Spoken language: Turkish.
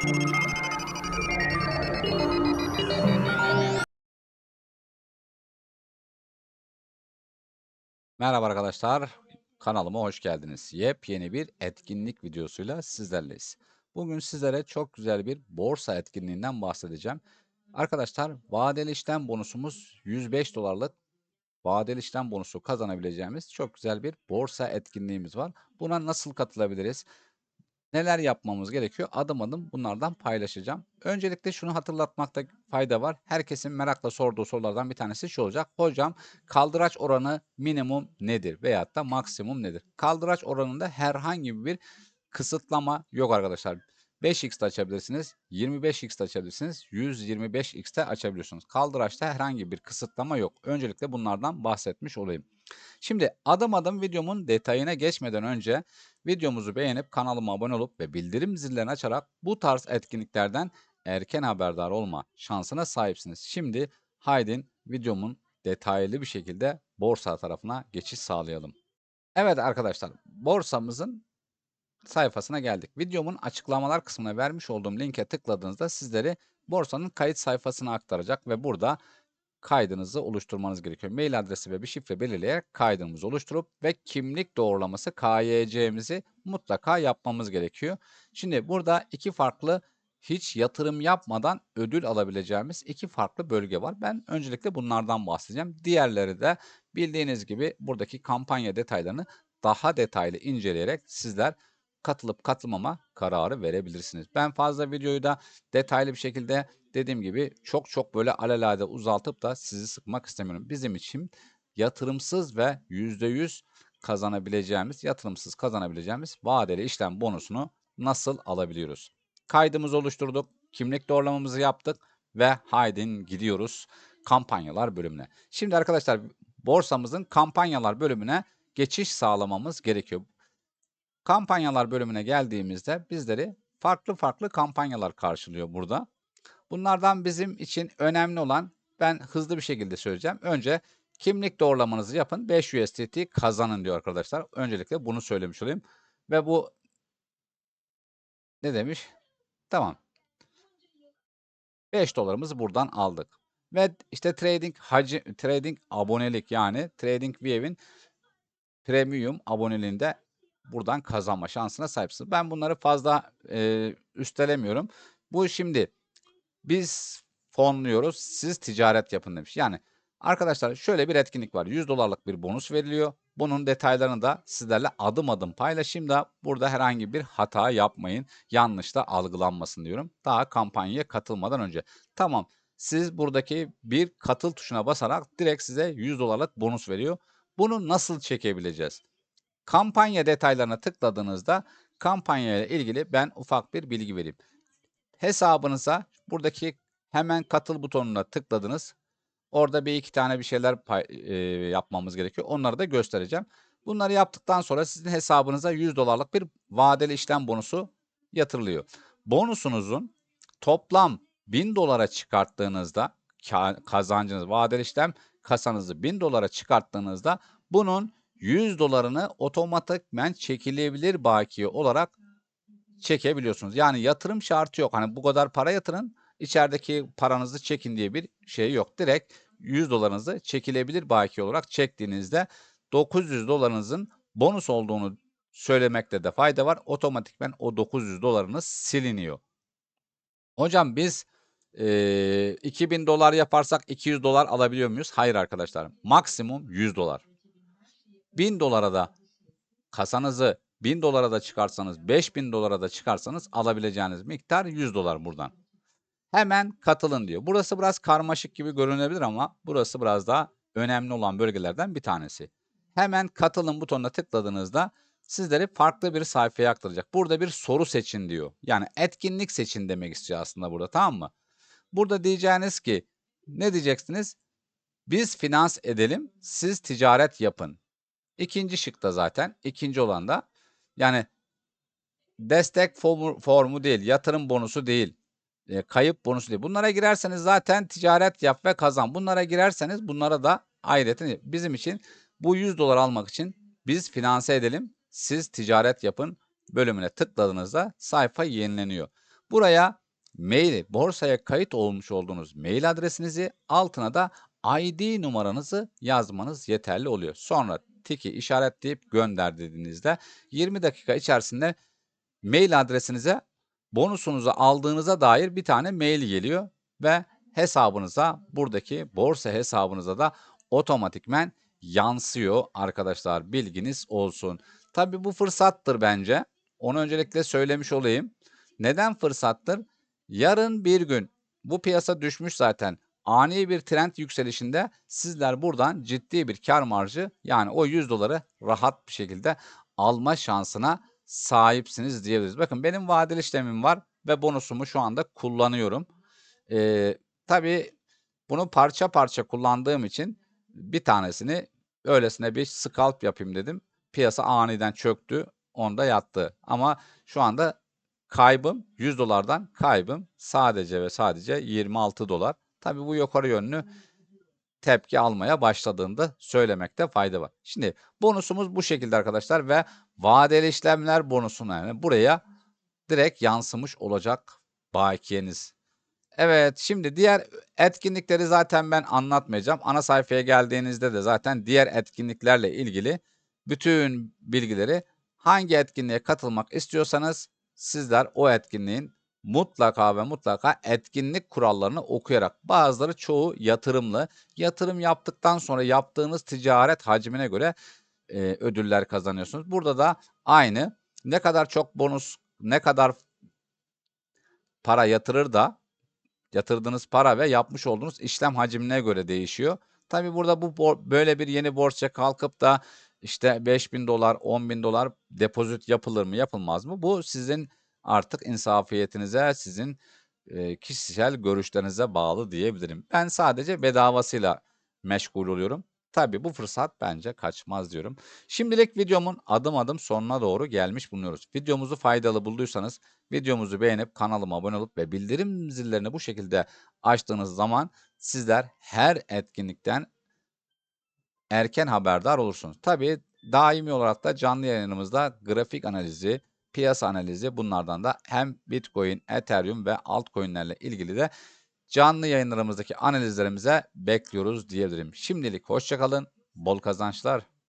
Merhaba arkadaşlar, kanalıma hoş geldiniz. Yepyeni bir etkinlik videosuyla sizlerleyiz. Bugün sizlere çok güzel bir borsa etkinliğinden bahsedeceğim. Arkadaşlar, vadeli işlem bonusumuz 105 dolarlık vadeli işlem bonusu kazanabileceğimiz çok güzel bir borsa etkinliğimiz var. Buna nasıl katılabiliriz? Neler yapmamız gerekiyor? Adım adım bunlardan paylaşacağım. Öncelikle şunu hatırlatmakta fayda var. Herkesin merakla sorduğu sorulardan bir tanesi şu olacak. Hocam kaldıraç oranı minimum nedir veyahut da maksimum nedir? Kaldıraç oranında herhangi bir kısıtlama yok arkadaşlar. 5x de açabilirsiniz, 25x de açabilirsiniz, 125x de açabiliyorsunuz. Kaldıraçta herhangi bir kısıtlama yok. Öncelikle bunlardan bahsetmiş olayım. Şimdi adım adım videomun detayına geçmeden önce videomuzu beğenip kanalıma abone olup ve bildirim zillerini açarak bu tarz etkinliklerden erken haberdar olma şansına sahipsiniz. Şimdi haydi videomun detaylı bir şekilde borsa tarafına geçiş sağlayalım. Evet arkadaşlar borsamızın sayfasına geldik. Videomun açıklamalar kısmına vermiş olduğum linke tıkladığınızda sizleri borsanın kayıt sayfasına aktaracak ve burada kaydınızı oluşturmanız gerekiyor. Mail adresi ve bir şifre belirleyerek kaydımızı oluşturup ve kimlik doğrulaması KYC'mizi mutlaka yapmamız gerekiyor. Şimdi burada iki farklı hiç yatırım yapmadan ödül alabileceğimiz iki farklı bölge var. Ben öncelikle bunlardan bahsedeceğim. Diğerleri de bildiğiniz gibi buradaki kampanya detaylarını daha detaylı inceleyerek sizler katılıp katılmama kararı verebilirsiniz. Ben fazla videoyu da detaylı bir şekilde dediğim gibi çok çok böyle alelade uzaltıp da sizi sıkmak istemiyorum. Bizim için yatırımsız ve %100 kazanabileceğimiz, yatırımsız kazanabileceğimiz vadeli işlem bonusunu nasıl alabiliyoruz? Kaydımızı oluşturduk, kimlik doğrulamamızı yaptık ve haydin gidiyoruz kampanyalar bölümüne. Şimdi arkadaşlar borsamızın kampanyalar bölümüne geçiş sağlamamız gerekiyor. Kampanyalar bölümüne geldiğimizde bizleri farklı farklı kampanyalar karşılıyor burada. Bunlardan bizim için önemli olan ben hızlı bir şekilde söyleyeceğim. Önce kimlik doğrulamanızı yapın. 5 USDT kazanın diyor arkadaşlar. Öncelikle bunu söylemiş olayım. Ve bu ne demiş? Tamam. 5 dolarımızı buradan aldık. Ve işte trading hacı, trading abonelik yani trading view'in premium aboneliğinde buradan kazanma şansına sahipsiniz. Ben bunları fazla e, üstelemiyorum. Bu şimdi biz fonluyoruz, siz ticaret yapın demiş. Yani arkadaşlar şöyle bir etkinlik var. 100 dolarlık bir bonus veriliyor. Bunun detaylarını da sizlerle adım adım paylaşayım da burada herhangi bir hata yapmayın. Yanlış da algılanmasın diyorum. Daha kampanyaya katılmadan önce. Tamam siz buradaki bir katıl tuşuna basarak direkt size 100 dolarlık bonus veriyor. Bunu nasıl çekebileceğiz? Kampanya detaylarına tıkladığınızda kampanya ile ilgili ben ufak bir bilgi vereyim. Hesabınıza buradaki hemen katıl butonuna tıkladınız. Orada bir iki tane bir şeyler e, yapmamız gerekiyor. Onları da göstereceğim. Bunları yaptıktan sonra sizin hesabınıza 100 dolarlık bir vadeli işlem bonusu yatırılıyor. Bonusunuzun toplam 1000 dolara çıkarttığınızda kazancınız vadeli işlem kasanızı 1000 dolara çıkarttığınızda bunun 100 dolarını otomatikmen çekilebilir bakiye olarak çekebiliyorsunuz. Yani yatırım şartı yok. Hani bu kadar para yatırın, içerideki paranızı çekin diye bir şey yok. Direkt 100 dolarınızı çekilebilir bakiye olarak çektiğinizde 900 dolarınızın bonus olduğunu söylemekte de fayda var. Otomatikmen o 900 dolarınız siliniyor. Hocam biz e, 2000 dolar yaparsak 200 dolar alabiliyor muyuz? Hayır arkadaşlar. Maksimum 100 dolar. 1000 dolara da kasanızı 1000 dolara da çıkarsanız 5000 dolara da çıkarsanız alabileceğiniz miktar 100 dolar buradan. Hemen katılın diyor. Burası biraz karmaşık gibi görünebilir ama burası biraz daha önemli olan bölgelerden bir tanesi. Hemen katılın butonuna tıkladığınızda sizleri farklı bir sayfaya aktaracak. Burada bir soru seçin diyor. Yani etkinlik seçin demek istiyor aslında burada tamam mı? Burada diyeceğiniz ki ne diyeceksiniz? Biz finans edelim, siz ticaret yapın. İkinci şıkta zaten. ikinci olan da yani destek formu, formu değil, yatırım bonusu değil, e, kayıp bonusu değil. Bunlara girerseniz zaten ticaret yap ve kazan. Bunlara girerseniz bunlara da ayrıca bizim için bu 100 dolar almak için biz finanse edelim, siz ticaret yapın bölümüne tıkladığınızda sayfa yenileniyor. Buraya mail, borsaya kayıt olmuş olduğunuz mail adresinizi, altına da ID numaranızı yazmanız yeterli oluyor. Sonra tiki işaretleyip gönder dediğinizde 20 dakika içerisinde mail adresinize bonusunuzu aldığınıza dair bir tane mail geliyor ve hesabınıza buradaki borsa hesabınıza da otomatikmen yansıyor arkadaşlar bilginiz olsun. Tabi bu fırsattır bence. Onu öncelikle söylemiş olayım. Neden fırsattır? Yarın bir gün bu piyasa düşmüş zaten. Ani bir trend yükselişinde sizler buradan ciddi bir kar marjı yani o 100 doları rahat bir şekilde alma şansına sahipsiniz diyebiliriz. Bakın benim vadeli işlemim var ve bonusumu şu anda kullanıyorum. Ee, tabii bunu parça parça kullandığım için bir tanesini öylesine bir scalp yapayım dedim. Piyasa aniden çöktü, onda yattı. Ama şu anda kaybım 100 dolardan kaybım sadece ve sadece 26 dolar. Tabii bu yukarı yönlü tepki almaya başladığında söylemekte fayda var. Şimdi bonusumuz bu şekilde arkadaşlar ve vadeli işlemler bonusuna yani buraya direkt yansımış olacak bakiyeniz. Evet şimdi diğer etkinlikleri zaten ben anlatmayacağım. Ana sayfaya geldiğinizde de zaten diğer etkinliklerle ilgili bütün bilgileri hangi etkinliğe katılmak istiyorsanız sizler o etkinliğin mutlaka ve mutlaka etkinlik kurallarını okuyarak bazıları çoğu yatırımlı. Yatırım yaptıktan sonra yaptığınız ticaret hacmine göre e, ödüller kazanıyorsunuz. Burada da aynı ne kadar çok bonus ne kadar para yatırır da yatırdığınız para ve yapmış olduğunuz işlem hacmine göre değişiyor. Tabi burada bu böyle bir yeni borsa kalkıp da işte 5000 dolar 10 bin dolar depozit yapılır mı yapılmaz mı? Bu sizin artık insafiyetinize, sizin kişisel görüşlerinize bağlı diyebilirim. Ben sadece bedavasıyla meşgul oluyorum. Tabii bu fırsat bence kaçmaz diyorum. Şimdilik videomun adım adım sonuna doğru gelmiş bulunuyoruz. Videomuzu faydalı bulduysanız videomuzu beğenip kanalıma abone olup ve bildirim zillerini bu şekilde açtığınız zaman sizler her etkinlikten erken haberdar olursunuz. Tabii daimi olarak da canlı yayınımızda grafik analizi, piyasa analizi bunlardan da hem Bitcoin, Ethereum ve altcoin'lerle ilgili de canlı yayınlarımızdaki analizlerimize bekliyoruz diyebilirim. Şimdilik hoşçakalın, bol kazançlar.